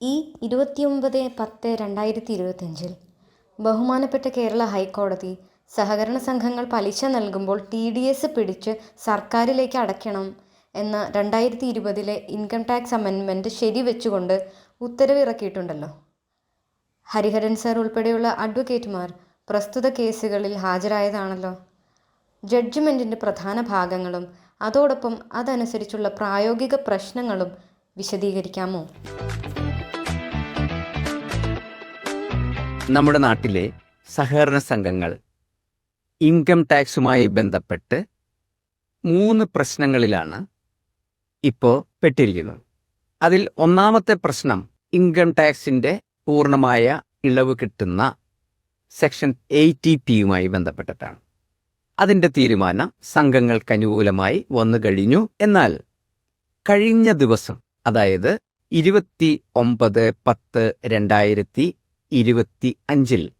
ഇരുപത്തിയൊമ്പത് പത്ത് രണ്ടായിരത്തി ഇരുപത്തഞ്ചിൽ ബഹുമാനപ്പെട്ട കേരള ഹൈക്കോടതി സഹകരണ സംഘങ്ങൾ പലിശ നൽകുമ്പോൾ ടി ഡി എസ് പിടിച്ച് സർക്കാരിലേക്ക് അടയ്ക്കണം എന്ന രണ്ടായിരത്തി ഇരുപതിലെ ഇൻകം ടാക്സ് അമെൻമെന്റ് ശരിവെച്ചുകൊണ്ട് ഉത്തരവിറക്കിയിട്ടുണ്ടല്ലോ. ഹരിഹരൻ സാർ ഉൾപ്പെടെയുള്ള അഡ്വക്കേറ്റുമാർ പ്രസ്തുത കേസുകളിൽ ഹാജരായതാണല്ലോ. ജഡ്ജ്മെന്റിന്റെ പ്രധാന ഭാഗങ്ങളും അതോടൊപ്പം അതനുസരിച്ചുള്ള പ്രായോഗിക പ്രശ്നങ്ങളും വിശദീകരിക്കാമോ? നമ്മുടെ നാട്ടിലെ സഹകരണ സംഘങ്ങൾ ഇൻകം ടാക്സുമായി ബന്ധപ്പെട്ട് മൂന്ന് പ്രശ്നങ്ങളിലാണ് ഇപ്പോൾ പെട്ടിരിക്കുന്നത്. അതിൽ ഒന്നാമത്തെ പ്രശ്നം ഇൻകം ടാക്സിന്റെ പൂർണമായ ഇളവ് കിട്ടുന്ന സെക്ഷൻ എയ്റ്റി പിയുമായി ബന്ധപ്പെട്ടിട്ടാണ്. അതിന്റെ തീരുമാനം സംഘങ്ങൾക്ക് അനുകൂലമായി വന്നു കഴിഞ്ഞു. എന്നാൽ കഴിഞ്ഞ ദിവസം അതായത് ഇരുപത്തി ഒമ്പത് പത്ത് രണ്ടായിരത്തി ഇരുപത്തി അഞ്ചിൽ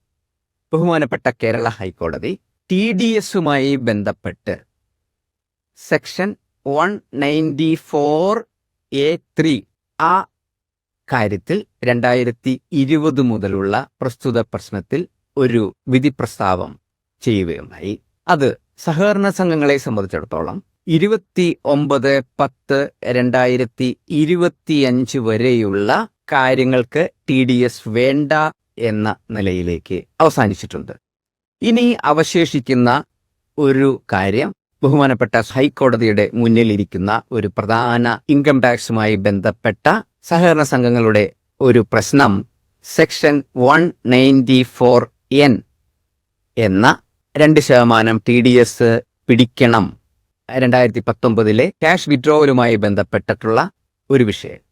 ബഹുമാനപ്പെട്ട കേരള ഹൈക്കോടതി ടി ഡി എസുമായി ബന്ധപ്പെട്ട് section one ninety four A three ആ കാര്യത്തിൽ രണ്ടായിരത്തി ഇരുപത് മുതലുള്ള പ്രസ്തുത പ്രശ്നത്തിൽ ഒരു വിധി പ്രസ്താവം ചെയ്യുകയുണ്ടായി. അത് സഹകരണ സംഘങ്ങളെ സംബന്ധിച്ചിടത്തോളം ഇരുപത്തി ഒമ്പത് പത്ത് രണ്ടായിരത്തി ഇരുപത്തിയഞ്ച് വരെയുള്ള കാര്യങ്ങൾക്ക് ടി ഡി എസ് വേണ്ട എന്ന നിലയിലേക്ക് അവസാനിച്ചിട്ടുണ്ട്. ഇനി അവശേഷിക്കുന്ന ഒരു കാര്യം ബഹുമാനപ്പെട്ട ഹൈക്കോടതിയുടെ മുന്നിലിരിക്കുന്ന ഒരു പ്രധാന ഇൻകം ടാക്സുമായി ബന്ധപ്പെട്ട സഹകരണ സംഘങ്ങളുടെ ഒരു പ്രശ്നം section one ninety four N എന്ന രണ്ട് ശതമാനം ടി ഡി എസ് പിടിക്കണം. രണ്ടായിരത്തി പത്തൊമ്പതിലെ ക്യാഷ് വിഡ്രോവലുമായി ബന്ധപ്പെട്ടിട്ടുള്ള ഒരു വിഷയം.